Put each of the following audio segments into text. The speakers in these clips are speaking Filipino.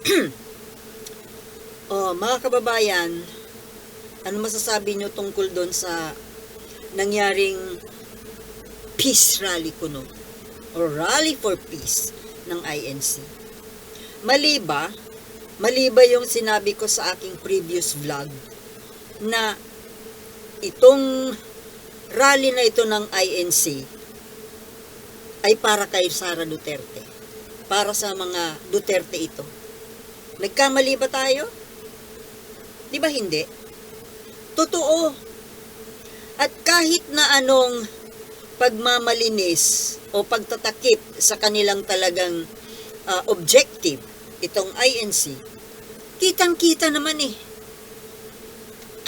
oh, mga kababayan, ano masasabi nyo tungkol doon sa nangyaring peace rally kuno or rally for peace ng INC? Mali ba? Mali ba yung sinabi ko sa aking previous vlog na itong rally na ito ng INC ay para kay Sara Duterte. Para sa mga Duterte ito. Nagkamali ba tayo? Di ba hindi? Totoo. At kahit na anong pagmamalinis o pagtatakip sa kanilang talagang ah, objective, itong INC, kitang-kita naman eh.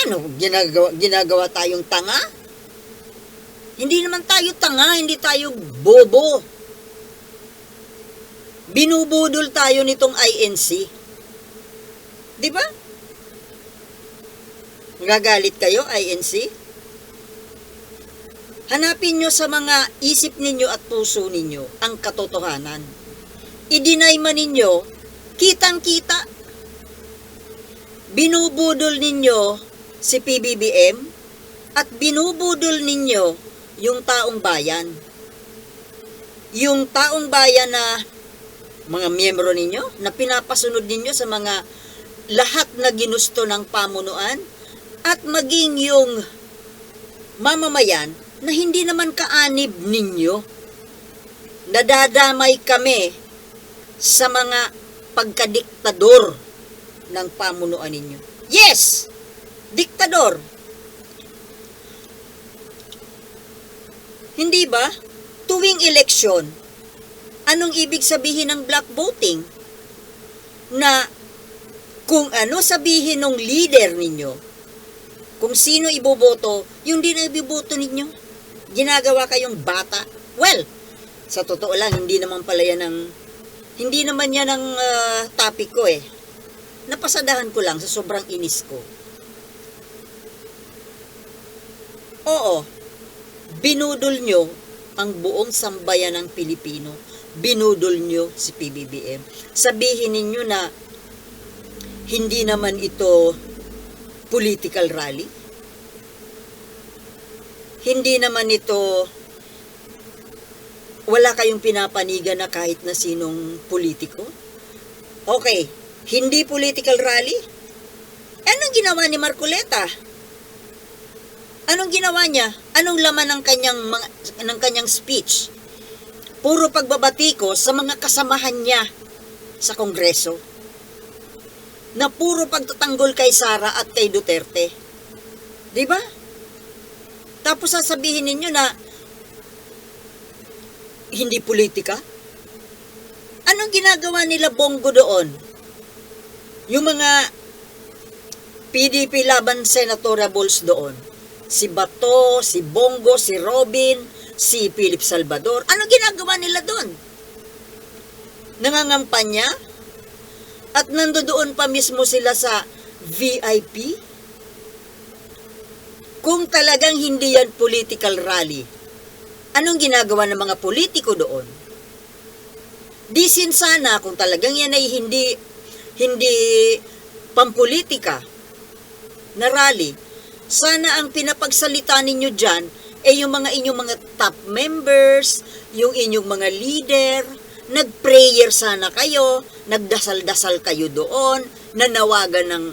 Ano, ginagawa, ginagawa tayong tanga? Hindi naman tayo tanga, hindi tayo bobo. Binubudol tayo nitong INC. Di ba? Gagalit kayo, INC? Hanapin nyo sa mga isip ninyo at puso ninyo ang katotohanan. I-deny man ninyo, kitang-kita. Binubudol ninyo si PBBM at binubudol ninyo yung taong bayan. Yung taong bayan na mga miyembro ninyo na pinapasunod ninyo sa mga lahat na ginusto ng pamunuan at maging yung mamamayan na hindi naman kaanib ninyo. Nadadamay kami sa mga pagkadiktador ng pamunuan ninyo. Yes! Diktador! Hindi ba? Tuwing eleksyon, anong ibig sabihin ng black voting? Na kung ano sabihin ng leader ninyo, kung sino iboboto, yung din ang iboboto ninyo. Ginagawa kayong bata. Well, sa totoo lang, hindi naman pala yan ang, hindi naman yan ang ah, topic ko eh. Napasadahan ko lang sa sobrang inis ko. Oo, binudol nyo ang buong sambayan ng Pilipino. Binudol nyo si PBBM. Sabihin ninyo na hindi naman ito political rally. Hindi naman ito wala kayong pinapanigan na kahit na sinong politiko. Okay, hindi political rally? Anong ginawa ni Marcoleta? Anong ginawa niya? Anong laman ng kanyang ng kanyang speech? Puro pagbabatiko sa mga kasamahan niya sa Kongreso. Na puro pagtatanggol kay Sara at kay Duterte. 'Di ba? Tapos sasabihin ninyo na hindi politika? Anong ginagawa nila Bongo doon? Yung mga PDP laban senatoriables doon si Bato, si Bongo, si Robin, si Philip Salvador. Ano ginagawa nila doon? Nangangampanya? At nandoon pa mismo sila sa VIP? Kung talagang hindi yan political rally, anong ginagawa ng mga politiko doon? Disin sana kung talagang yan ay hindi hindi pampolitika na rally, sana ang pinapagsalita ninyo dyan ay yung mga inyong mga top members, yung inyong mga leader, nag-prayer sana kayo, nagdasal-dasal kayo doon, nanawagan ng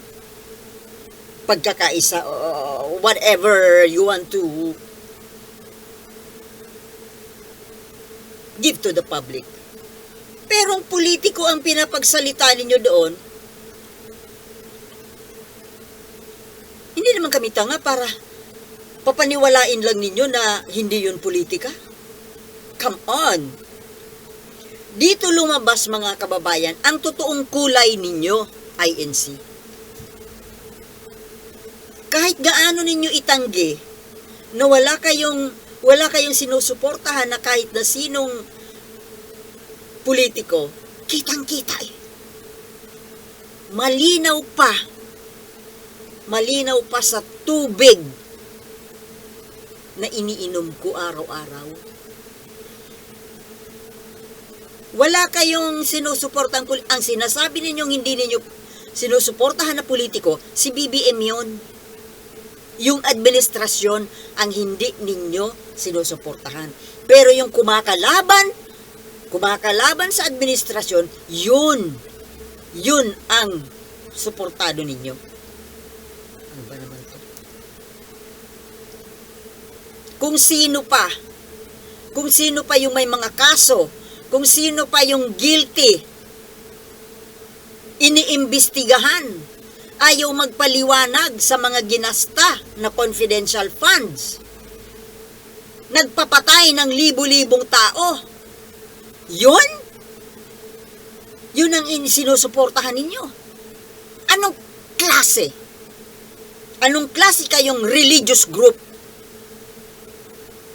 pagkakaisa, uh, whatever you want to give to the public. Pero ang politiko ang pinapagsalita ninyo doon, hindi naman kami tanga para papaniwalain lang ninyo na hindi yun politika. Come on! Dito lumabas mga kababayan ang totoong kulay ninyo, INC. Kahit gaano ninyo itanggi na wala kayong wala kayong sinusuportahan na kahit na sinong politiko, kitang-kita eh. Malinaw pa malinaw pa sa tubig na iniinom ko araw-araw. Wala kayong sinusuportang ang sinasabi ninyong hindi ninyo sinusuportahan na politiko, si BBM yun. Yung administrasyon ang hindi ninyo sinusuportahan. Pero yung kumakalaban, kumakalaban sa administrasyon, yun, yun ang suportado ninyo. Ano ba naman to? Kung sino pa, kung sino pa yung may mga kaso, kung sino pa yung guilty, iniimbestigahan, ayaw magpaliwanag sa mga ginasta na confidential funds, nagpapatay ng libu-libong tao. Yun? Yun ang in- sinusuportahan ninyo. Anong klase? Anong klase kayong religious group?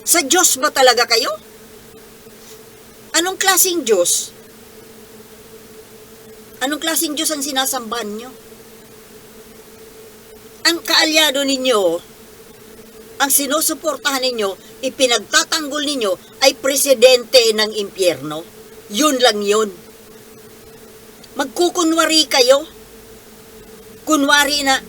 Sa Diyos ba talaga kayo? Anong klaseng Diyos? Anong klaseng Diyos ang sinasambahan nyo? Ang kaalyado ninyo, ang sinusuportahan ninyo, ipinagtatanggol ninyo, ay presidente ng impyerno. Yun lang yun. Magkukunwari kayo. Kunwari na,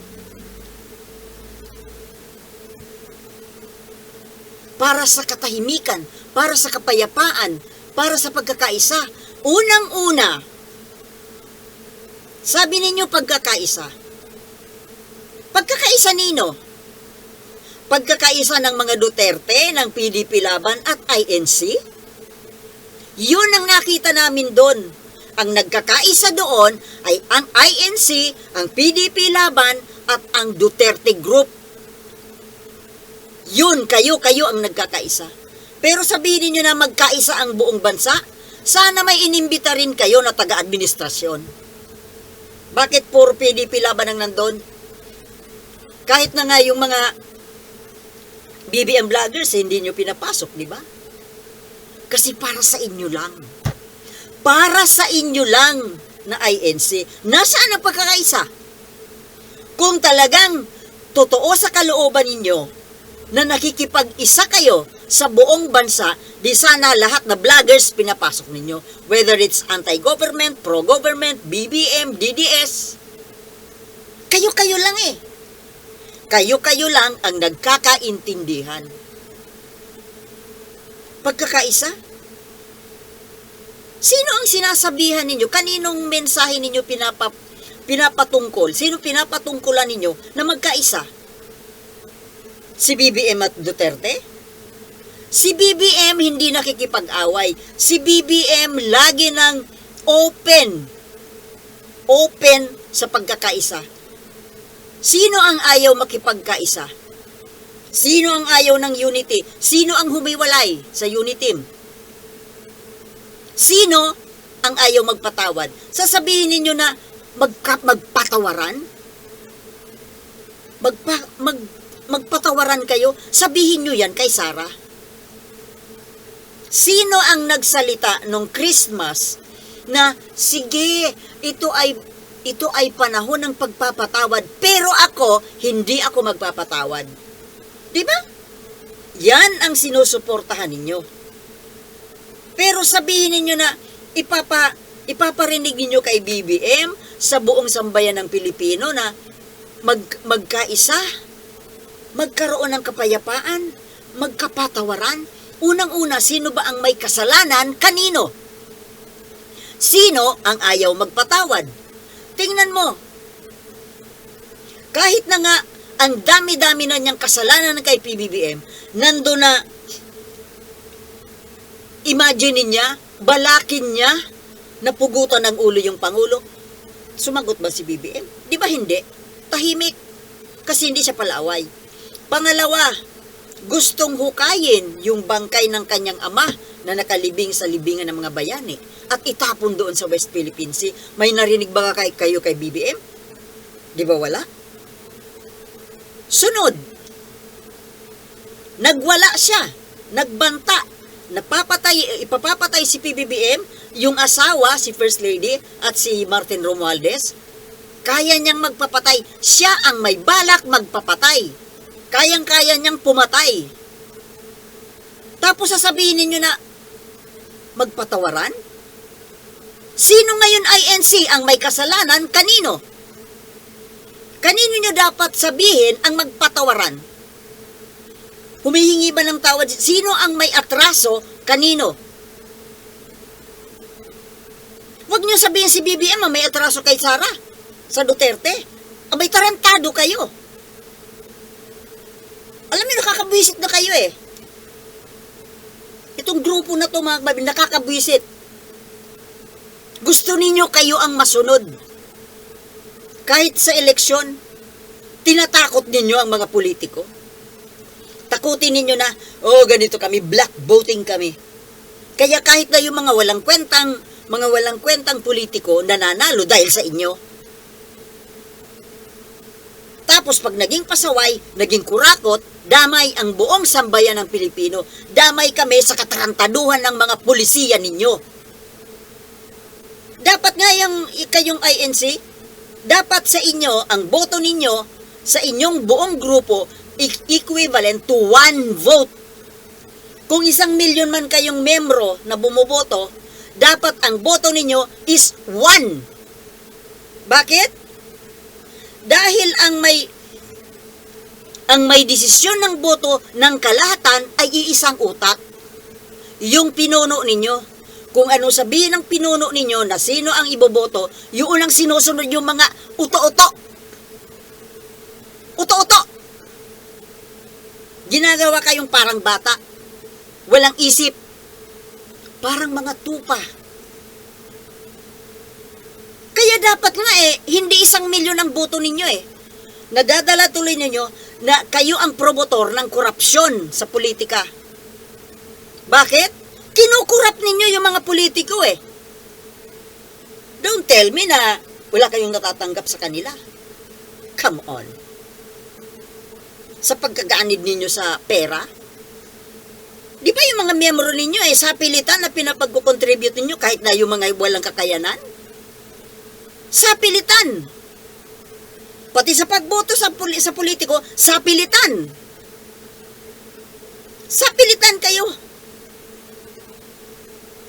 para sa katahimikan, para sa kapayapaan, para sa pagkakaisa. Unang-una, sabi ninyo pagkakaisa. Pagkakaisa nino? Pagkakaisa ng mga Duterte, ng PDP Laban at INC? Yun ang nakita namin doon. Ang nagkakaisa doon ay ang INC, ang PDP Laban at ang Duterte Group. Yun, kayo, kayo ang nagkakaisa. Pero sabihin niyo na magkaisa ang buong bansa, sana may inimbita rin kayo na taga-administrasyon. Bakit puro PDP laban ang nandun? Kahit na nga yung mga BBM vloggers, eh, hindi nyo pinapasok, di ba? Kasi para sa inyo lang. Para sa inyo lang na INC. Nasaan ang pagkakaisa? Kung talagang totoo sa kalooban ninyo na nakikipag-isa kayo sa buong bansa, di sana lahat na vloggers pinapasok ninyo. Whether it's anti-government, pro-government, BBM, DDS. Kayo-kayo lang eh. Kayo-kayo lang ang nagkakaintindihan. Pagkakaisa? Sino ang sinasabihan ninyo? Kaninong mensahe ninyo pinapa, pinapatungkol? Sino pinapatungkulan ninyo na magkaisa? Si BBM at Duterte? Si BBM hindi nakikipag-away. Si BBM lagi ng open. Open sa pagkakaisa. Sino ang ayaw makipagkaisa? Sino ang ayaw ng unity? Sino ang humiwalay sa unity? Sino ang ayaw magpatawad? Sasabihin ninyo na magka, magpatawaran? Magpa, mag, magpatawaran kayo? Sabihin nyo yan kay Sarah. Sino ang nagsalita nung Christmas na sige, ito ay ito ay panahon ng pagpapatawad, pero ako hindi ako magpapatawad. 'Di ba? Yan ang sinusuportahan ninyo. Pero sabihin ninyo na ipapa ipaparinig ninyo kay BBM sa buong sambayan ng Pilipino na mag, magkaisa, magkaroon ng kapayapaan, magkapatawaran. Unang-una, sino ba ang may kasalanan? Kanino? Sino ang ayaw magpatawad? Tingnan mo. Kahit na nga ang dami-dami na niyang kasalanan kay PBBM, nando na imagine niya, balakin niya, napugutan ng ulo yung Pangulo. Sumagot ba si BBM? Di ba hindi? Tahimik. Kasi hindi siya palaway. Pangalawa, gustong hukayin yung bangkay ng kanyang ama na nakalibing sa libingan ng mga bayani at itapon doon sa West Philippine Sea. May narinig ba kay, kayo kay BBM? Di ba wala? Sunod, nagwala siya, nagbanta, napapatay, ipapapatay si PBBM, yung asawa, si First Lady, at si Martin Romualdez, kaya niyang magpapatay. Siya ang may balak magpapatay. Kayang-kaya niyang pumatay. Tapos sasabihin ninyo na, magpatawaran? Sino ngayon INC ang may kasalanan? Kanino? Kanino nyo dapat sabihin ang magpatawaran? Humihingi ba ng tawad? Sino ang may atraso? Kanino? Huwag nyo sabihin si BBM ang may atraso kay Sara sa Duterte. Abay, tarantado kayo. Alam niyo, nakakabwisit na kayo eh. Itong grupo na to, mga kababayan, nakakabwisit. Gusto ninyo kayo ang masunod. Kahit sa eleksyon, tinatakot ninyo ang mga politiko. Takutin ninyo na, oh ganito kami, black voting kami. Kaya kahit na yung mga walang kwentang, mga walang kwentang politiko nananalo dahil sa inyo. Tapos pag naging pasaway, naging kurakot, damay ang buong sambayan ng Pilipino. Damay kami sa katarantaduhan ng mga pulisiya ninyo. Dapat nga yung kayong INC, dapat sa inyo, ang boto ninyo sa inyong buong grupo equivalent to one vote. Kung isang milyon man kayong membro na bumoboto, dapat ang boto ninyo is one. Bakit? Dahil ang may ang may desisyon ng boto ng kalahatan ay iisang utak. Yung pinuno ninyo. Kung ano sabihin ng pinuno ninyo na sino ang iboboto, yun ang sinusunod yung mga uto-uto. Uto-uto. Ginagawa kayong parang bata. Walang isip. Parang mga tupa. Kaya dapat nga eh, hindi isang milyon ang boto ninyo eh. Nadadala tuloy ninyo na kayo ang promotor ng korupsyon sa politika. Bakit? Kinukurap ninyo yung mga politiko eh. Don't tell me na wala kayong natatanggap sa kanila. Come on. Sa pagkaganid ninyo sa pera, Di ba yung mga miyembro ninyo eh, sa pilitan na pinapag-contribute ninyo kahit na yung mga walang kakayanan? Sa pilitan. Pati sa pagboto sa, puli- sa politiko, sa pilitan. Sa pilitan kayo.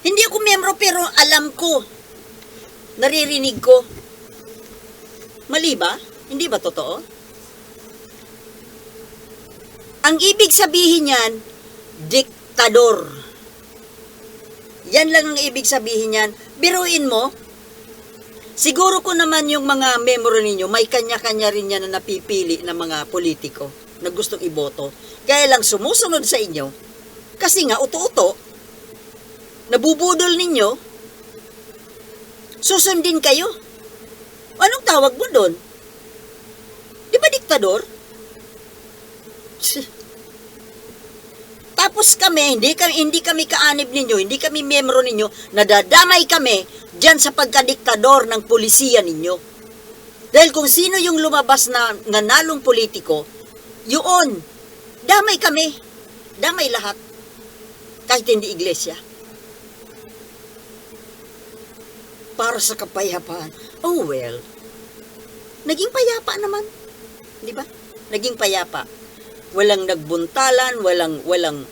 Hindi ako miyembro pero alam ko. Naririnig ko. Mali ba? Hindi ba totoo? Ang ibig sabihin niyan, diktador. Yan lang ang ibig sabihin niyan. Biruin mo, siguro ko naman yung mga member ninyo, may kanya-kanya rin yan na napipili ng mga politiko na gustong iboto. Kaya lang sumusunod sa inyo, kasi nga uto-uto, nabubudol ninyo, susundin kayo. Anong tawag mo doon? Di ba diktador? Tapos kami, hindi kami, hindi kami kaanib ninyo, hindi kami miyembro ninyo, nadadamay kami dyan sa pagkadiktador ng polisiya ninyo. Dahil kung sino yung lumabas na nanalong politiko, yun, damay kami. Damay lahat. Kahit hindi iglesia. Para sa kapayapaan. Oh well. Naging payapa naman. Di ba? Naging payapa walang nagbuntalan, walang walang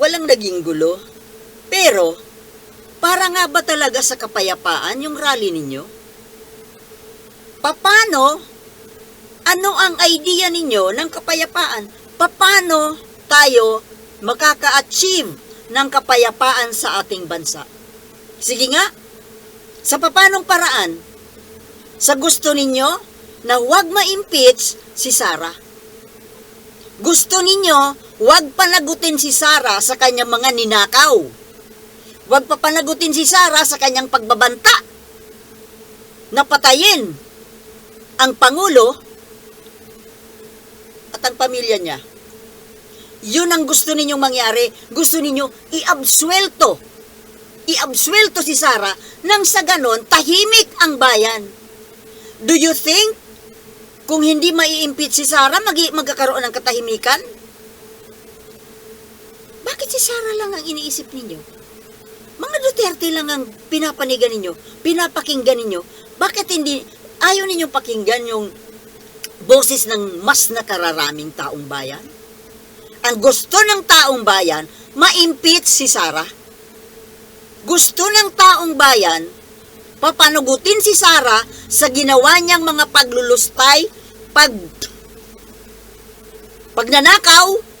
walang naging gulo. Pero para nga ba talaga sa kapayapaan yung rally ninyo? Paano ano ang idea ninyo ng kapayapaan? Paano tayo makaka-achieve ng kapayapaan sa ating bansa? Sige nga, sa papanong paraan? Sa gusto ninyo na huwag ma-impeach si Sarah. Gusto ninyo, huwag panagutin si Sara sa kanyang mga ninakaw. Huwag papanagutin si Sara sa kanyang pagbabanta. Napatayin ang Pangulo at ang pamilya niya. Yun ang gusto ninyong mangyari. Gusto ninyo i-absuelto. I-absuelto si Sara nang sa ganon tahimik ang bayan. Do you think kung hindi mai-impeach si Sara, mag magkakaroon ng katahimikan? Bakit si Sara lang ang iniisip ninyo? Mga Duterte lang ang pinapanigan ninyo, pinapakinggan ninyo. Bakit hindi, ayaw ninyong pakinggan yung boses ng mas nakararaming taong bayan? Ang gusto ng taong bayan, ma-impeach si Sara. Gusto ng taong bayan papanugutin si Sarah sa ginawa niyang mga paglulustay, pag pagnanakaw.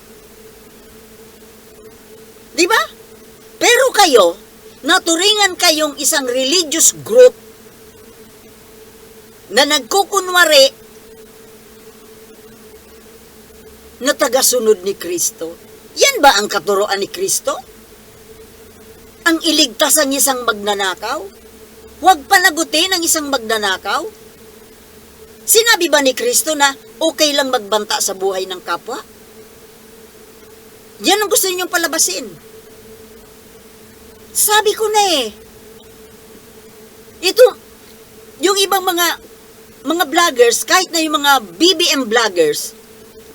Di ba? Pero kayo, naturingan kayong isang religious group na nagkukunwari na tagasunod ni Kristo. Yan ba ang katuroan ni Kristo? Ang iligtas ang isang magnanakaw? Huwag panagutin ang isang magnanakaw? Sinabi ba ni Kristo na okay lang magbanta sa buhay ng kapwa? Yan ang gusto ninyong palabasin. Sabi ko na eh. Ito, yung ibang mga mga vloggers, kahit na yung mga BBM vloggers,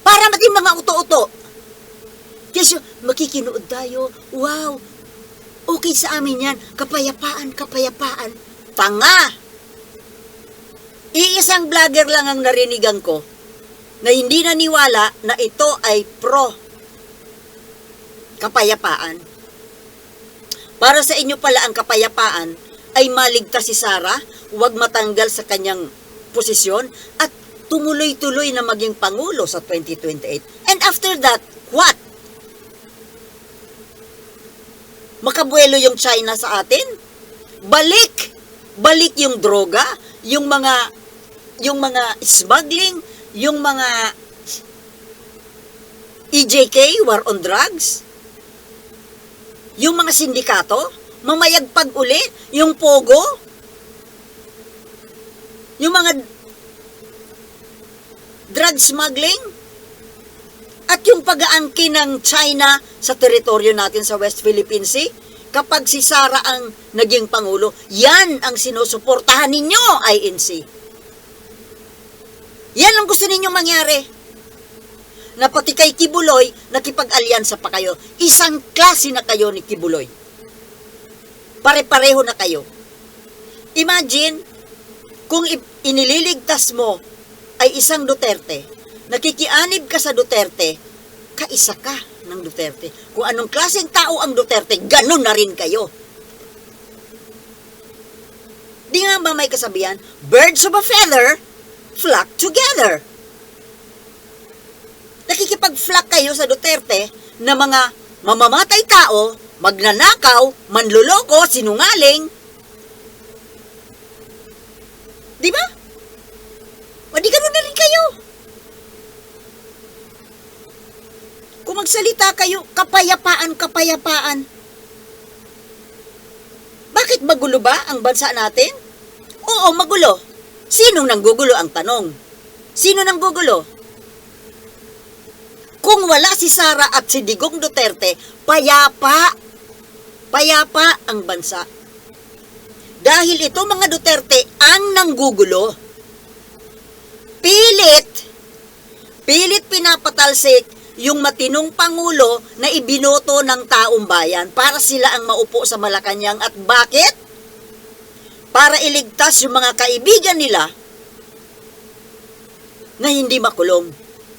para mating mga uto-uto. Kasi makikinood tayo, wow, okay sa amin yan, kapayapaan, kapayapaan. Tanga! Iisang vlogger lang ang narinigan ko na hindi naniwala na ito ay pro kapayapaan. Para sa inyo pala ang kapayapaan ay maligtas si Sarah, huwag matanggal sa kanyang posisyon at tumuloy-tuloy na maging pangulo sa 2028. And after that, what? Makabuelo yung China sa atin? Balik! Balik yung droga, yung mga yung mga smuggling, yung mga EJK, war on drugs, yung mga sindikato, mamayagpag uli, yung pogo, yung mga drug smuggling, at yung pag-aangkin ng China sa teritoryo natin sa West Philippine Sea, kapag si Sara ang naging Pangulo, yan ang sinusuportahan ninyo, INC. Yan ang gusto ninyong mangyari. Na pati kay Kibuloy, nakipag-alyansa pa kayo. Isang klase na kayo ni Kibuloy. Pare-pareho na kayo. Imagine, kung inililigtas mo ay isang Duterte, nakikianib ka sa Duterte, kaisa ka ng Duterte. Kung anong klaseng tao ang Duterte, ganun na rin kayo. Di nga ba may kasabihan, birds of a feather flock together. Nakikipag-flock kayo sa Duterte na mga mamamatay tao, magnanakaw, manluloko, sinungaling. Di ba? O di ganun na rin kayo. Kung magsalita kayo, kapayapaan, kapayapaan. Bakit magulo ba ang bansa natin? Oo, magulo. Sinong nanggugulo ang tanong? Sino nanggugulo? Kung wala si Sara at si Digong Duterte, payapa. Payapa ang bansa. Dahil ito mga Duterte ang nanggugulo. Pilit, pilit pinapatalsik yung matinong pangulo na ibinoto ng taong bayan para sila ang maupo sa Malacanang at bakit? Para iligtas yung mga kaibigan nila na hindi makulong.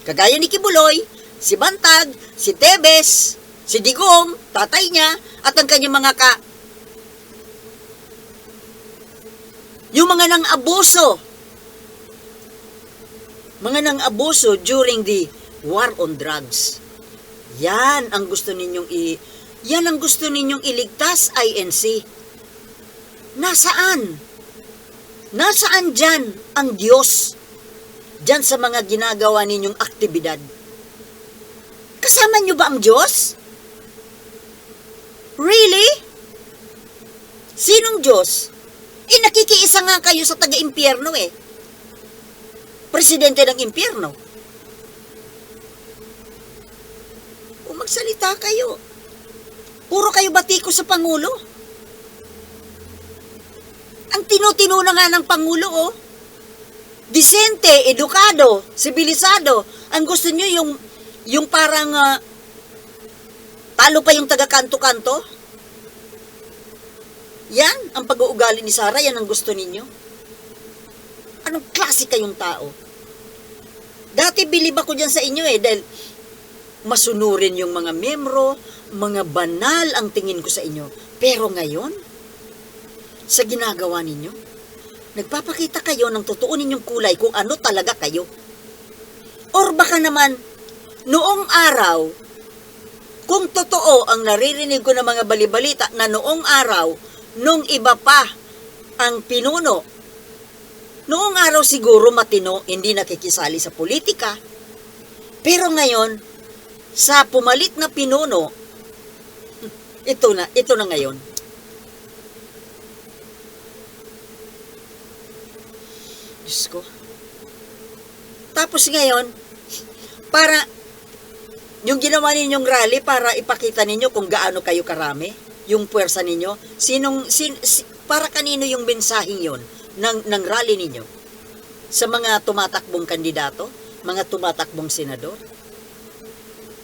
Kagaya ni Kibuloy, si Bantag, si Tebes, si Digong, tatay niya, at ang kanyang mga ka... Yung mga nang abuso. Mga nang abuso during the war on drugs. Yan ang gusto ninyong i... Yan ang gusto ninyong iligtas, INC. Nasaan? Nasaan dyan ang Diyos? Dyan sa mga ginagawa ninyong aktibidad. Kasama nyo ba ang Diyos? Really? Sinong Diyos? Eh, nakikiisa nga kayo sa taga-impyerno eh. Presidente ng impyerno. Kung magsalita kayo, puro kayo batiko sa Pangulo. Ang tinutino na nga ng Pangulo, oh. Disente, edukado, sibilisado. Ang gusto nyo yung, yung parang ah, talo pa yung taga-kanto-kanto. Yan, ang pag-uugali ni Sara, yan ang gusto ninyo. Anong klase kayong tao? Dati bilib ako dyan sa inyo eh, dahil masunurin yung mga membro, mga banal ang tingin ko sa inyo. Pero ngayon, sa ginagawa ninyo? Nagpapakita kayo ng totoo ninyong kulay kung ano talaga kayo. Or baka naman, noong araw, kung totoo ang naririnig ko ng mga balibalita na noong araw, nung iba pa ang pinuno, noong araw siguro matino, hindi nakikisali sa politika. Pero ngayon, sa pumalit na pinuno, ito na, ito na ngayon. Diyos ko. Tapos ngayon, para yung ginawa ninyong rally para ipakita ninyo kung gaano kayo karami, yung puwersa ninyo, sinong, sin, si- para kanino yung mensaheng yon ng, ng rally ninyo? Sa mga tumatakbong kandidato, mga tumatakbong senador?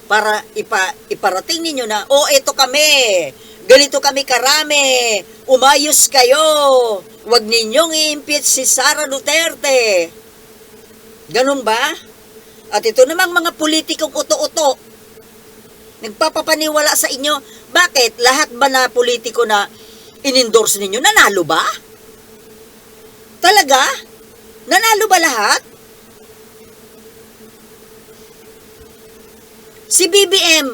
Para ipa, iparating ninyo na, oh, ito kami, ganito kami karami, umayos kayo, wag ninyong i-impeach si Sara Duterte. Ganun ba? At ito namang mga politikong uto-uto, nagpapapaniwala sa inyo, bakit lahat ba na politiko na inendorse ninyo, nanalo ba? Talaga? Nanalo ba lahat? Si BBM,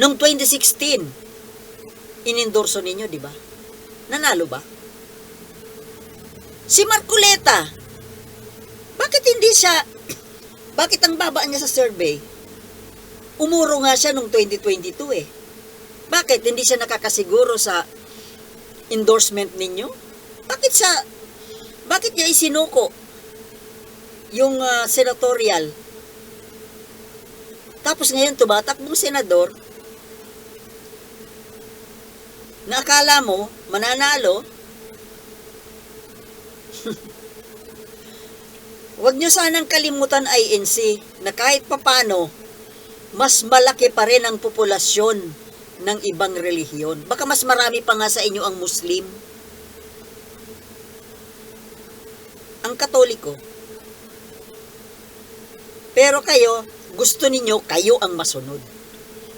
noong 2016, inendorso ninyo, di ba? Nanalo ba? Si Marcoleta, bakit hindi siya, bakit ang baba niya sa survey? Umuro nga siya noong 2022 eh. Bakit hindi siya nakakasiguro sa endorsement ninyo? Bakit siya, bakit niya isinuko yung ah, senatorial? Tapos ngayon tumatakbong senador na akala mo mananalo Huwag nyo sanang kalimutan INC na kahit papano, mas malaki pa rin ang populasyon ng ibang relihiyon. Baka mas marami pa nga sa inyo ang Muslim. Ang Katoliko. Pero kayo, gusto ninyo kayo ang masunod.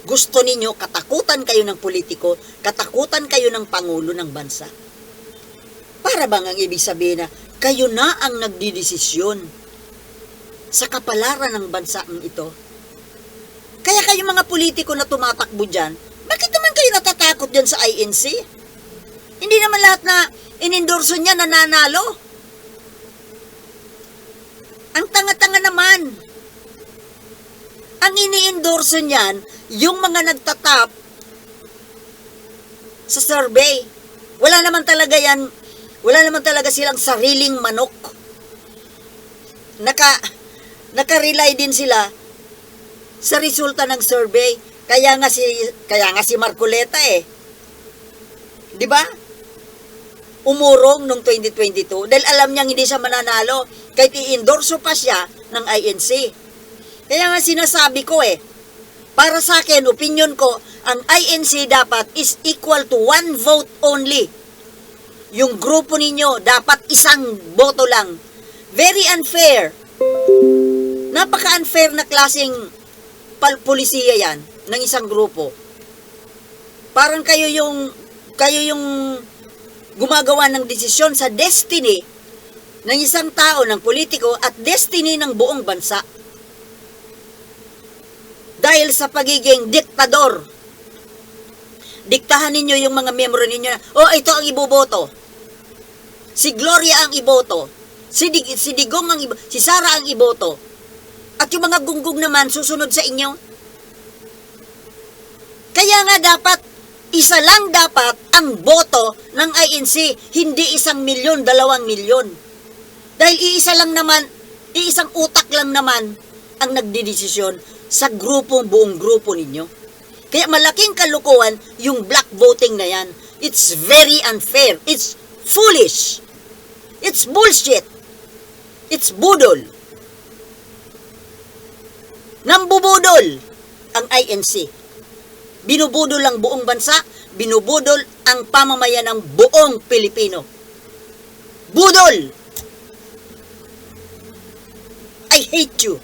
Gusto ninyo katakutan kayo ng politiko, katakutan kayo ng pangulo ng bansa. Para bang ang ibig sabihin na kayo na ang nagdidesisyon sa kapalaran ng bansang ito? Kaya kayo mga politiko na tumatakbo dyan, bakit naman kayo natatakot dyan sa INC? Hindi naman lahat na inendorso niya nananalo. Ang tanga-tanga naman. Ang ini-endorso niyan, yung mga nagtatap sa survey. Wala naman talaga yan, wala naman talaga silang sariling manok. Naka, naka-rely din sila sa resulta ng survey. Kaya nga si, kaya nga si Marcoleta eh. Di ba? Umurong nung 2022 dahil alam niyang hindi siya mananalo kahit i-endorso pa siya ng INC. Kaya nga sinasabi ko eh, para sa akin, opinion ko, ang INC dapat is equal to one vote only. Yung grupo ninyo, dapat isang boto lang. Very unfair. Napaka-unfair na klaseng pulisiya yan ng isang grupo. Parang kayo yung kayo yung gumagawa ng desisyon sa destiny ng isang tao, ng politiko at destiny ng buong bansa dahil sa pagiging diktador. Diktahan ninyo yung mga miyembro ninyo na, oh, ito ang iboboto. Si Gloria ang iboto. Si, Dig, si Digong ang iboto. Si Sara ang iboto. At yung mga gunggong naman susunod sa inyo. Kaya nga dapat, isa lang dapat ang boto ng INC, hindi isang milyon, dalawang milyon. Dahil iisa lang naman, iisang utak lang naman ang nagdidesisyon sa grupo, buong grupo ninyo. Kaya malaking kalukuhan yung black voting na yan. It's very unfair. It's foolish. It's bullshit. It's budol. Nambubudol ang INC. Binubudol ang buong bansa, binubudol ang pamamayan ng buong Pilipino. Budol! I hate you.